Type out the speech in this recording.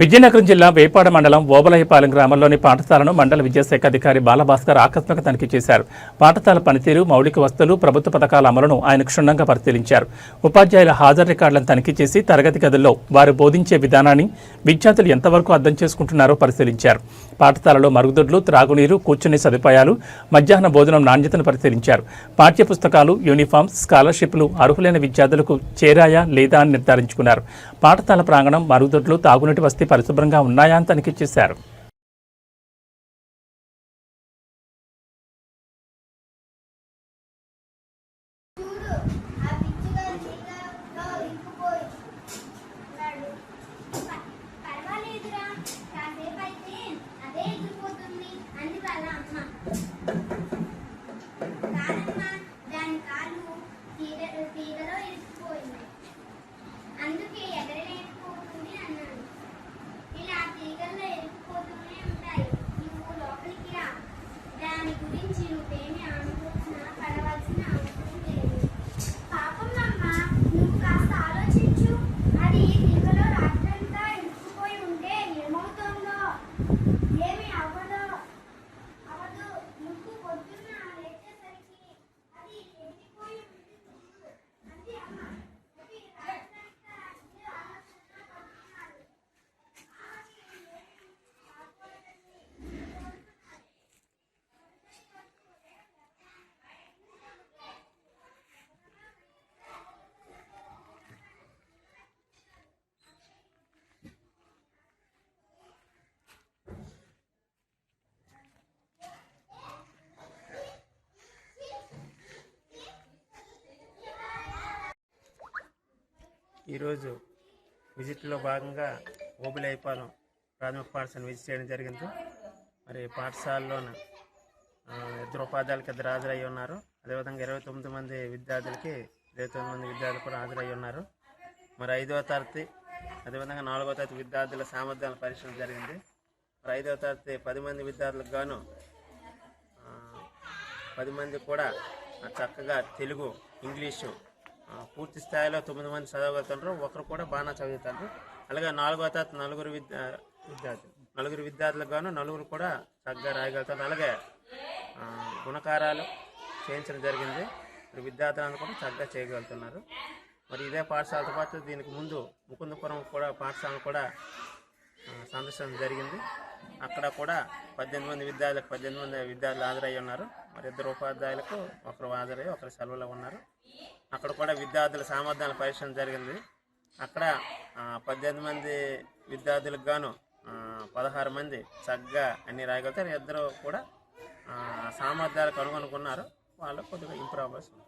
విజయనగరం జిల్లా వేపాడ మండలం ఓబలయ్యపాలెం గ్రామంలోని పాఠశాలను మండల విద్యాశాఖ అధికారి బాలభాస్కర్ ఆకస్మిక తనిఖీ చేశారు. పాఠశాల పనితీరు మౌలిక వస్తువులు ప్రభుత్వ పథకాల అమలును ఆయన క్షుణ్ణంగా పరిశీలించారు. ఉపాధ్యాయుల హాజరు రికార్డులను తనిఖీ చేసి తరగతి గదుల్లో వారు బోధించే విధానాన్ని విద్యార్థులు ఎంతవరకు అర్థం చేసుకుంటున్నారో పరిశీలించారు. పాఠశాలలో మరుగుదొడ్లు త్రాగునీరు కూర్చునే సదుపాయాలు మధ్యాహ్న భోజనం నాణ్యతను పరిశీలించారు. పాఠ్య పుస్తకాలు యూనిఫామ్స్ స్కాలర్షిప్లు అర్హులైన విద్యార్థులకు చేరాయా లేదా అని నిర్ధారించుకున్నారు. పాఠశాల ప్రాంగణం మరుగుదొడ్లు తాగునీటి వసతి పరిశుభ్రంగా ఉన్నాయా అని తనిఖీ చేశారు. అందుకే Inchi. ఈరోజు విజిట్లో భాగంగా ఓబిలైపాలెం ప్రాథమిక పాఠశాలను విజిట్ చేయడం జరిగింది. మరి పాఠశాలలోన ఆ, ఇద్దరు ఉపాధ్యాయులకి ఇద్దరు హాజరయ్యి ఉన్నారు. అదేవిధంగా ఇరవై తొమ్మిది మంది విద్యార్థులకి ఇరవై తొమ్మిది మంది విద్యార్థులు కూడా హాజరయ్యి ఉన్నారు. మరి ఐదవ తరగతి అదేవిధంగా నాలుగవ తరగతి విద్యార్థుల సామర్థ్యాల పరీక్ష జరిగింది. మరి ఐదవ తరగతి పది మంది విద్యార్థులకు గాను పది మంది కూడా చక్కగా తెలుగు ఇంగ్లీషు పూర్తి స్థాయిలో తొమ్మిది మంది చదవగలుగుతారు ఒకరు కూడా బాగా చదువుతారు. అలాగే నాలుగో తరగతి నలుగురు విద్యా విద్యార్థులు నలుగురు విద్యార్థులకు గాను నలుగురు కూడా చక్కగా రాయగలుగుతారు. అలాగే గుణకారాలు చేయించడం జరిగింది. మరి విద్యార్థులను కూడా చక్కగా చేయగలుగుతున్నారు. మరి ఇదే పాఠశాలతో పాటు దీనికి ముందు ముకుందపురం కూడా పాఠశాలను కూడా సందర్శన జరిగింది. అక్కడ కూడా పద్దెనిమిది మంది విద్యార్థులకు పద్దెనిమిది మంది విద్యార్థులు హాజరయ్యి ఉన్నారు. మరి ఇద్దరు ఉపాధ్యాయులకు ఒకరు హాజరయ్యి ఒకరు సెలవులో ఉన్నారు. అక్కడ కూడా విద్యార్థుల సామర్థ్యాల పరీక్ష జరిగింది. అక్కడ పద్దెనిమిది మంది విద్యార్థులకు గాను పదహారు మంది చక్కగా అన్ని రాయగలుగుతారు. ఇద్దరు కూడా సామర్థ్యాలకు అనుగుణుకున్నారు వాళ్ళు కొద్దిగా ఇంప్రూవ్ అవ్వాల్సి ఉంది